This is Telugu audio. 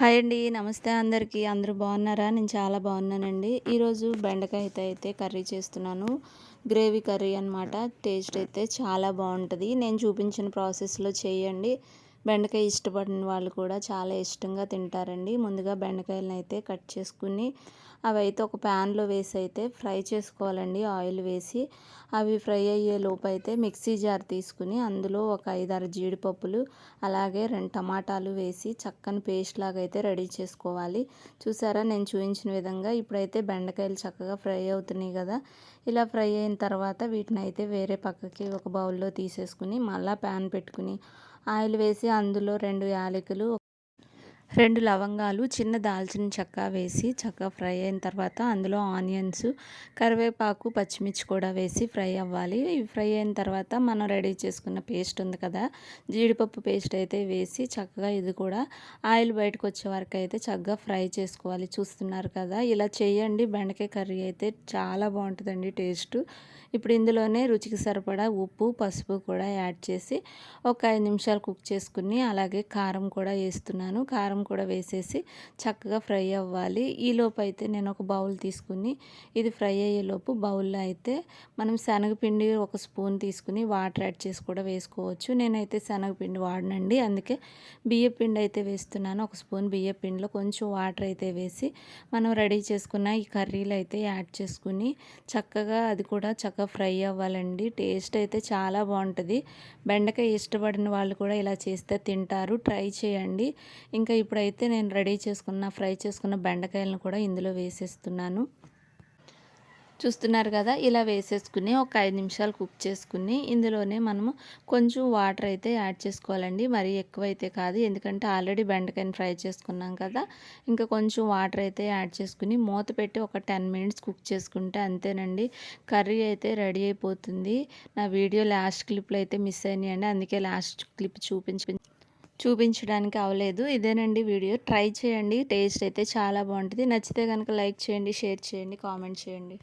హాయ్ అండి నమస్తే అందరికీ. అందరూ బాగున్నారా? నేను చాలా బాగున్నానండి. ఈరోజు బెండకాయ అయితే అయితే కర్రీ చేస్తున్నాను. గ్రేవీ కర్రీ అనమాట టేస్ట్ అయితే చాలా బాగుంటుంది. నేను చూపించిన ప్రాసెస్లో చేయండి. బెండకాయ ఇష్టపడిన వాళ్ళు కూడా చాలా ఇష్టంగా తింటారండి. ముందుగా బెండకాయలను అయితే కట్ చేసుకుని అవి అయితే ఒక ప్యాన్లో వేసి అయితే ఫ్రై చేసుకోవాలండి. ఆయిల్ వేసి అవి ఫ్రై అయ్యే లోపు అయితే మిక్సీ జార్ తీసుకుని అందులో ఒక ఐదారు జీడిపప్పులు అలాగే రెండు టమాటాలు వేసి చక్కని పేస్ట్ లాగా అయితే రెడీ చేసుకోవాలి. చూసారా? నేను చూపించిన విధంగా ఇప్పుడైతే బెండకాయలు చక్కగా ఫ్రై అవుతున్నాయి కదా. ఇలా ఫ్రై అయిన తర్వాత వీటిని అయితే వేరే పక్కకి ఒక బౌల్లో తీసేసుకుని మళ్ళీ ప్యాన్ పెట్టుకుని ఆయిల్ వేసి అందులో రెండు యాలకులు రెండు లవంగాలు చిన్న దాల్చిన చెక్క వేసి చక్కగా ఫ్రై అయిన తర్వాత అందులో ఆనియన్స్ కరివేపాకు పచ్చిమిర్చి కూడా వేసి ఫ్రై అవ్వాలి. ఫ్రై అయిన తర్వాత మనం రెడీ చేసుకున్న పేస్ట్ ఉంది కదా జీడిపప్పు పేస్ట్ అయితే వేసి చక్కగా ఇది కూడా ఆయిల్ బయటకు వచ్చే వరకు అయితే చక్కగా ఫ్రై చేసుకోవాలి. చూస్తున్నారు కదా ఇలా చేయండి. బెండకాయ కర్రీ అయితే చాలా బాగుంటుందండి టేస్ట్. ఇప్పుడు ఇందులోనే రుచికి సరిపడా ఉప్పు పసుపు కూడా యాడ్ చేసి ఒక ఐదు నిమిషాలు కుక్ చేసుకుని అలాగే కారం కూడా వేస్తున్నాను. కారం కూడా వేసేసి చక్కగా ఫ్రై అవ్వాలి. ఈలోపు అయితే నేను ఒక బౌల్ తీసుకుని ఇది ఫ్రై అయ్యేలోపు బౌల్లో అయితే మనం శనగపిండి ఒక స్పూన్ తీసుకుని వాటర్ యాడ్ చేసి కూడా వేసుకోవచ్చు. నేనైతే శనగపిండి వాడనండి. అందుకే బియ్యపిండి అయితే వేస్తున్నాను. ఒక స్పూన్ బియ్యపిండిలో కొంచెం వాటర్ అయితే వేసి మనం రెడీ చేసుకున్న ఈ కర్రీలు అయితే యాడ్ చేసుకుని చక్కగా అది కూడా చక్కగా ఫ్రై అవ్వాలండి. టేస్ట్ అయితే చాలా బాగుంటుంది. బెండకాయ ఇష్టపడిన వాళ్ళు కూడా ఇలా చేస్తే తింటారు. ట్రై చేయండి. ఇంకా ఇప్పుడైతే నేను రెడీ చేసుకున్న ఫ్రై చేసుకున్న బెండకాయలను కూడా ఇందులో వేసేస్తున్నాను. చూస్తున్నారు కదా ఇలా వేసేసుకుని ఒక ఐదు నిమిషాలు కుక్ చేసుకుని ఇందులోనే మనము కొంచెం వాటర్ అయితే యాడ్ చేసుకోవాలండి. మరీ ఎక్కువైతే కాదు ఎందుకంటే ఆల్రెడీ బెండకాయని ఫ్రై చేసుకున్నాం కదా. ఇంకా కొంచెం వాటర్ అయితే యాడ్ చేసుకుని మూత పెట్టి ఒక టెన్ మినిట్స్ కుక్ చేసుకుంటే అంతేనండి. కర్రీ అయితే రెడీ అయిపోతుంది. నా వీడియో లాస్ట్ క్లిప్లో అయితే మిస్ అయినాయండి అందుకే లాస్ట్ క్లిప్ చూపించి చూపించడానికి అవ్వలేదు. ఇదేనండి వీడియో. ట్రై చేయండి. టేస్ట్ అయితే చాలా బాగుంటుంది. నచ్చితే కనుక లైక్ చేయండి షేర్ చేయండి కామెంట్ చేయండి.